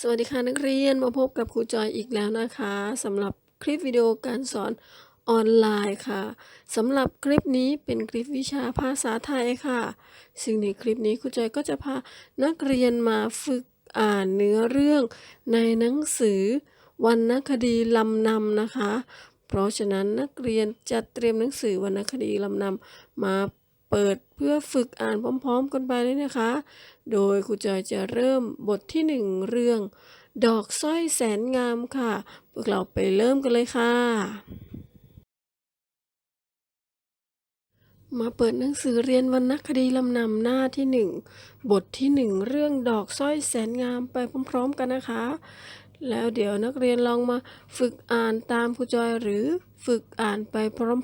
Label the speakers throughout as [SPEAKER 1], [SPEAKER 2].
[SPEAKER 1] สวัสดีค่ะนักเรียนมาพบกับครูจอยอีกแล้วนะคะสำหรับคลิปวิดีโอการสอนออนไลน์ค่ะสำหรับคลิปนี้เป็นคลิปวิชาภาษาไทยค่ะ ซึ่งในคลิปนี้ครูจอยก็จะพานักเรียนมาฝึกอ่านเนื้อเรื่อง ในหนังสือวรรณคดีลำนำนะคะ เพราะฉะนั้นนักเรียนจะเตรียมหนังสือวรรณคดีลำนำมา ปิดเพื่อฝึกอ่านพร้อม ๆ กันไปเลยนะคะ โดยครูจอยจะเริ่มบทที่หนึ่งเรื่อง ดอกสร้อยแสนงามค่ะ พวกเราไปเริ่มกันเลยค่ะ มาเปิดหนังสือเรียนวรรณคดีลำนำหน้าที่หนึ่งบทที่หนึ่งเรื่องดอกสร้อยแสนงามไปพร้อม ๆ กันนะคะ แล้วเดี๋ยวนักเรียนลองมาฝึกอ่านตามครูจอยหรือฝึกอ่านไป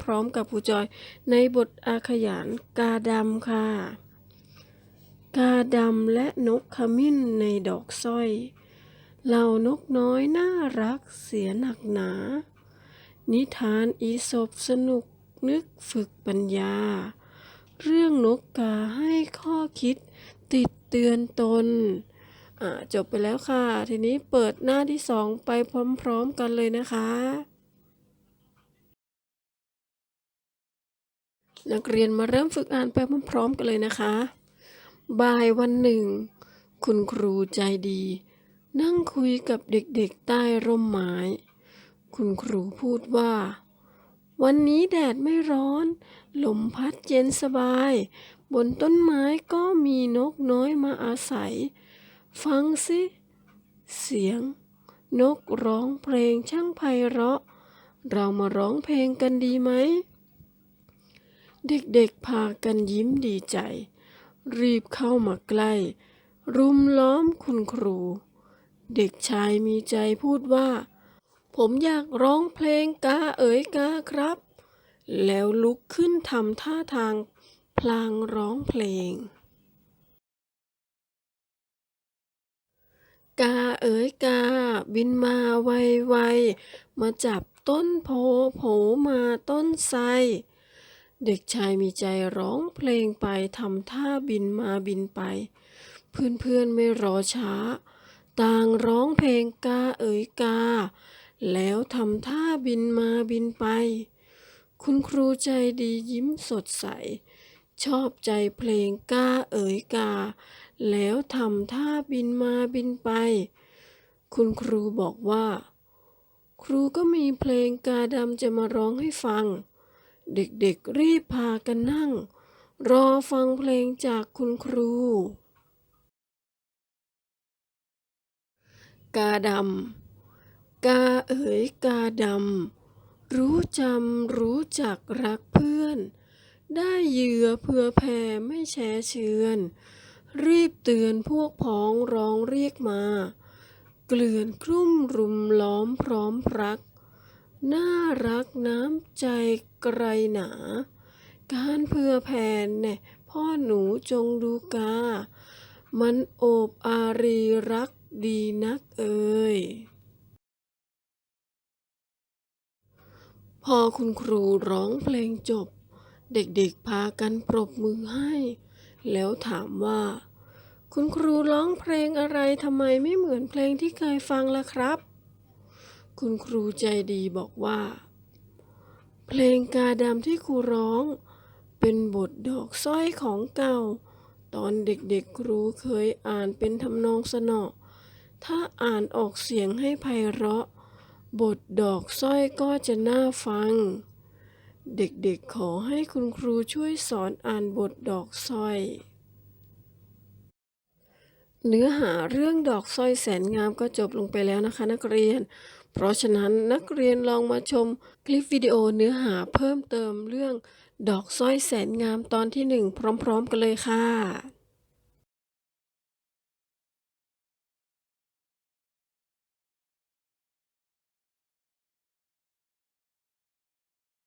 [SPEAKER 1] พร้อมๆ กับครูจอย ในบทอาขยานกาดำค่ะ กาดำและนกขมิ้นในดอกสร้อยเหล่านกน้อยน่ารักเสียหนักหนา นิทานอีสบสนุกนึกฝึกปัญญา เรื่องนกกาให้ข้อคิดติดเตือนตน จบไปแล้วค่ะ ทีนี้เปิดหน้าที่สองไปพร้อมๆกันเลยนะคะ นักเรียนมาเริ่มฝึกอ่านไปพร้อมๆกันเลยนะคะ บ่ายวันหนึ่ง คุณครูใจดี นั่งคุยกับเด็กๆใต้ร่มไม้ คุณครูพูดว่า วันนี้แดดไม่ร้อน ลมพัดเย็นสบาย บนต้นไม้ก็มีนกน้อยมาอาศัย ฟังสิ เสียง นกร้องเพลงช่างไพเราะ เรามาร้องเพลงกันดีไหม เด็กๆพากันยิ้มดีใจ รีบเข้ามาใกล้ รุมล้อมคุณครู เด็กชายมีใจพูดว่า ผมอยากร้องเพลงกาเอ๋ยกาครับ แล้วลุกขึ้นทำท่าทางพลางร้องเพลง กาเอ๋ยกา บินมาไวๆมาจับต้นโพโผมาต้นไทรเด็กชายมีใจร้องเพลงไปทำท่าบินมาบินไป เพื่อนๆไม่รอช้า ต่างร้องเพลงกาเอ๋ยกา แล้วทำท่าบินมาบินไป คุณครูใจดียิ้มสดใส ชอบใจเพลงกาเอ๋ยกา แล้วทำท่าบินมาบินไป คุณครูบอกว่า ครูก็มีเพลงกาดำจะมาร้องให้ฟัง เด็กๆรีบพากันนั่ง รอฟังเพลงจากคุณครู กาดำกาเอ๋ยกาดำรู้จำรู้จักรักเพื่อน ได้เหยื่อเพื่อแผ่ไม่แชเชือน รีบเตือนพวกพ้องร้องเรียกมา เกลื่อนครุ่มรุมล้อมพร้อมพรัก น่ารักน้ำใจไกรหนา การเพื่อแผ่แน่พ่อหนูจงดูกา มันโอบอารีรักดีนักเอ่ยพอคุณครูร้องเพลงจบ เด็กๆพากันปรบมือให้ แล้วถามว่า คุณครูร้องเพลงอะไรทำไมไม่เหมือนเพลงที่เคยฟังล่ะครับ คุณครูใจดีบอกว่า เพลงกาดำที่ครูร้อง เป็นบทดอกสร้อยของเก่า ตอนเด็กๆครูเคยอ่านเป็นทำนองสนอถ้าอ่านออกเสียงให้ไพเราะ บทดอกสร้อยก็จะน่าฟัง เด็กๆขอให้คุณครูช่วยสอนอ่านบทดอกสร้อย เนื้อหาเรื่องดอกสร้อยแสนงามก็จบลงไปแล้วนะคะนักเรียน เพราะฉะนั้นนักเรียนลองมาชมคลิปวิดีโอเนื้อหาเพิ่มเติมเรื่องดอกสร้อยแสนงามตอนที่หนึ่งพร้อม ๆ กันเลยค่ะ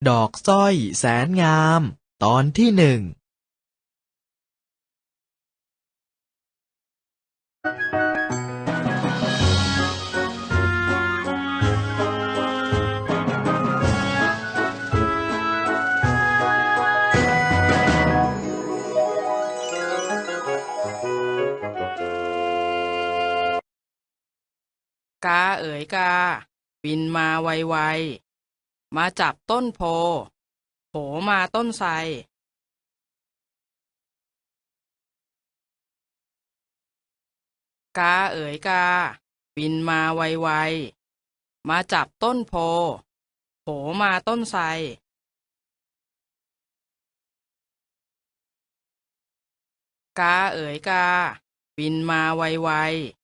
[SPEAKER 2] ดอกสร้อยแสนงาม ตอนที่หนึ่ง
[SPEAKER 3] กาเอ๋ยกา บินมาไว มาจับต้นโพ โผมาต้นไทรกาเอ๋ยกา บินมาไวๆ มาจับต้นโพ โผมาต้นไทรกาเอ๋ยกา บินมาไว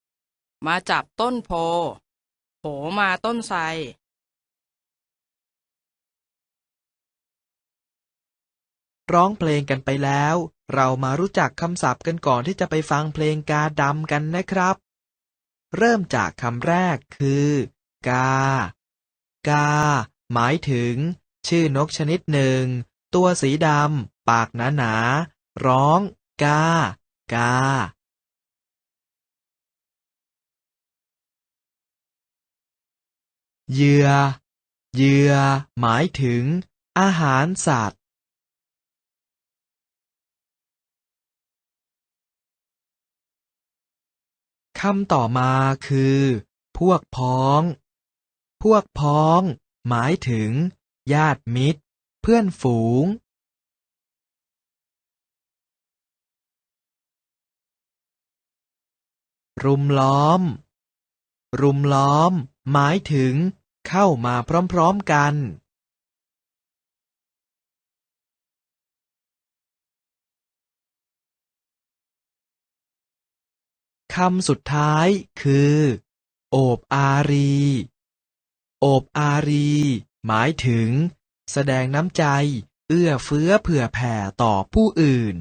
[SPEAKER 3] ๆ มาจับต้นโพ โผมาต้นไทร
[SPEAKER 2] ร้องเพลงกันไปแล้ว เรามารู้จักคำศัพท์กันก่อนที่จะไปฟังเพลงกาดำกันนะครับ เริ่มจากคำแรกคือ กา กา หมายถึง ชื่อนกชนิดหนึ่ง ตัวสีดำ ปากหนาหนาๆร้อง กา กา เหยื่อ เหยื่อ หมายถึง อาหารสัตว์ คำต่อมาคือ พวกพ้อง พวกพ้อง หมายถึง ญาติมิตร เพื่อนฝูง รุมล้อม รุมล้อม หมายถึง เข้ามาพร้อมๆกัน คำสุดท้ายคือ โอบอารี โอบอารี หมายถึง แสดงน้ำใจ เอื้อเฟื้อเผื่อแผ่ต่อผู้อื่น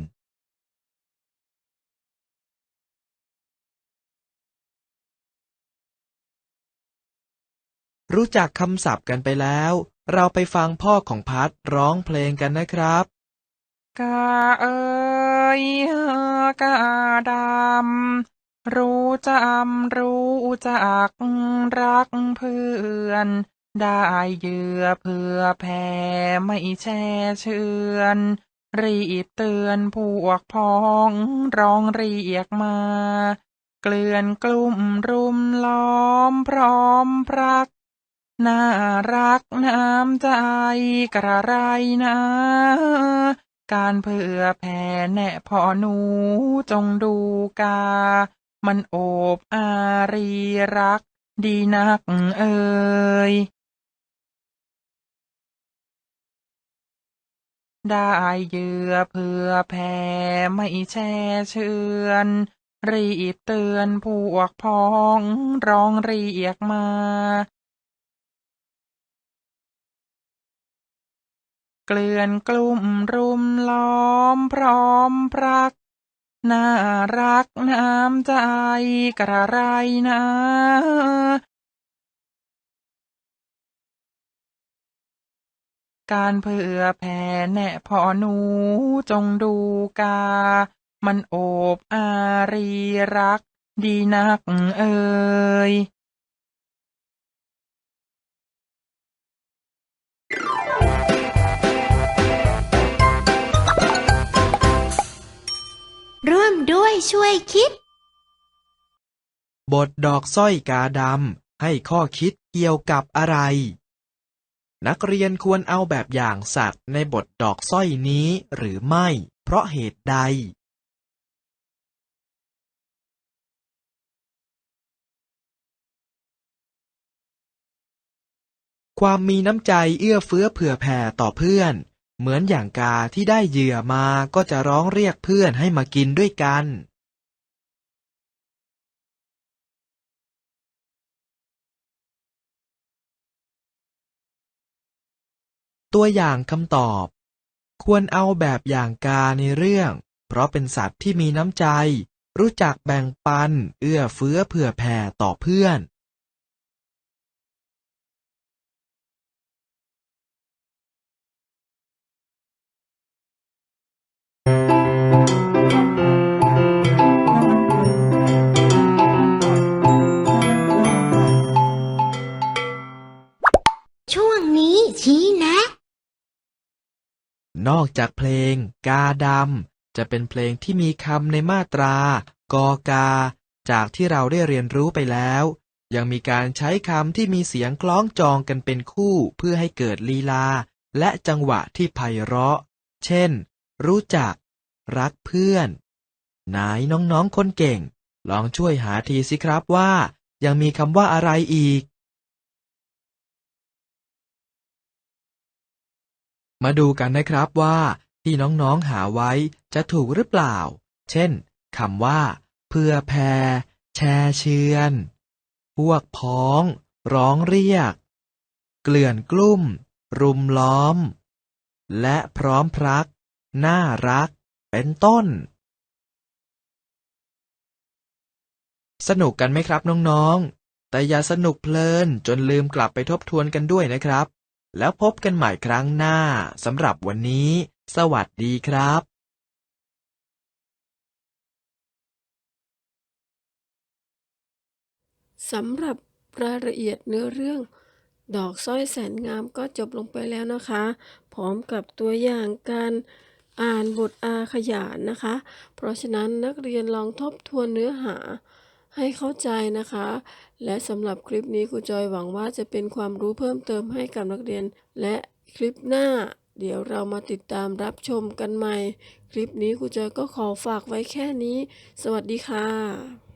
[SPEAKER 2] รู้จักคำศัพท์กันไปแล้ว เราไปฟังพ่อของพัดร้องเพลงกันนะครับ
[SPEAKER 4] กาเอ๋ยกาดำ รู้จำรู้จักรักเพื่อน ได้เยื่อเพื่อแผ่ไม่แช่เชือนรีบเตือนพวกพ้องร้องเรียกมา เกลื่อนกลุ่มรุมล้อมพร้อมพรัก น่ารักน้ำใจกระไรนะ การเผื่อแผ่แน่พอหนูจงดูกา มันโอบอารีรัก ดีนักเอ่ยได้เยื่อเพื่อแผ่ไม่แช่เชือน รีบเตือนพวกพ้องร้องเรียกมา เกลื่อนกลุ่มรุมล้อมพร้อมพรัก น่ารักน้ำใจกระไรนะการเผื่อแผ่แน่พอหนูจงดูกา มันโอบอารีรักดีนักเอ่ย
[SPEAKER 5] ช่วยคิด
[SPEAKER 2] บทดอกสร้อยกาดำให้ข้อคิดเกี่ยวกับอะไร นักเรียนควรเอาแบบอย่างสัตว์ในบทดอกสร้อยนี้หรือไม่ เพราะเหตุใด ความมีน้ำใจเอื้อเฟื้อเผื่อแผ่ต่อเพื่อน เหมือนอย่างกาที่ได้เหยื่อมาก็จะร้องเรียกเพื่อนให้มากินด้วยกัน ตัวอย่างคำตอบ ควรเอาแบบอย่างกาในเรื่อง เพราะเป็นสัตว์ที่มีน้ำใจ รู้จักแบ่งปัน เอื้อเฟื้อเผื่อแผ่ต่อเพื่อน จากเพลง กาดำจะเป็นเพลงที่มีคำในมาตรากอกา จากที่เราได้เรียนรู้ไปแล้ว ยังมีการใช้คำที่มีเสียงคล้องจองกันเป็นคู่เพื่อให้เกิดลีลา และจังหวะที่ไพเราะ เช่น รู้จัก รักเพื่อน ไหนน้องๆคนเก่ง ลองช่วยหาทีสิครับว่า ยังมีคำว่าอะไรอีก มาดูกันนะครับว่าที่น้องๆหาไว้จะถูกหรือเปล่า เช่นคำว่า เพื่อแพรแชร์เชือน พวกพ้อง ร้องเรียก เกลื่อนกลุ่ม รุมล้อม และพร้อมพรัก น่ารัก เป็นต้น สนุกกันไหมครับน้องๆ แต่อย่าสนุกเพลินจนลืมกลับไปทบทวนกันด้วยนะครับ แล้วพบกันใหม่ครั้งหน้าสำหรับวันนี้ สวัสดีครับ
[SPEAKER 1] สำหรับรายละเอียดเนื้อเรื่อง ดอกสร้อยแสนงามก็จบลงไปแล้วนะคะ พร้อมกับตัวอย่างการอ่านบทอาขยานนะคะ เพราะฉะนั้นนักเรียนลองทบทวนเนื้อหา ให้เข้าใจนะคะ และสำหรับคลิปนี้ครูจอยหวังว่าจะเป็นความรู้เพิ่มเติมให้กับนักเรียน และคลิปหน้า เดี๋ยวเรามาติดตามรับชมกันใหม่ คลิปนี้ครูจอยก็ขอฝากไว้แค่นี้ สวัสดีค่ะ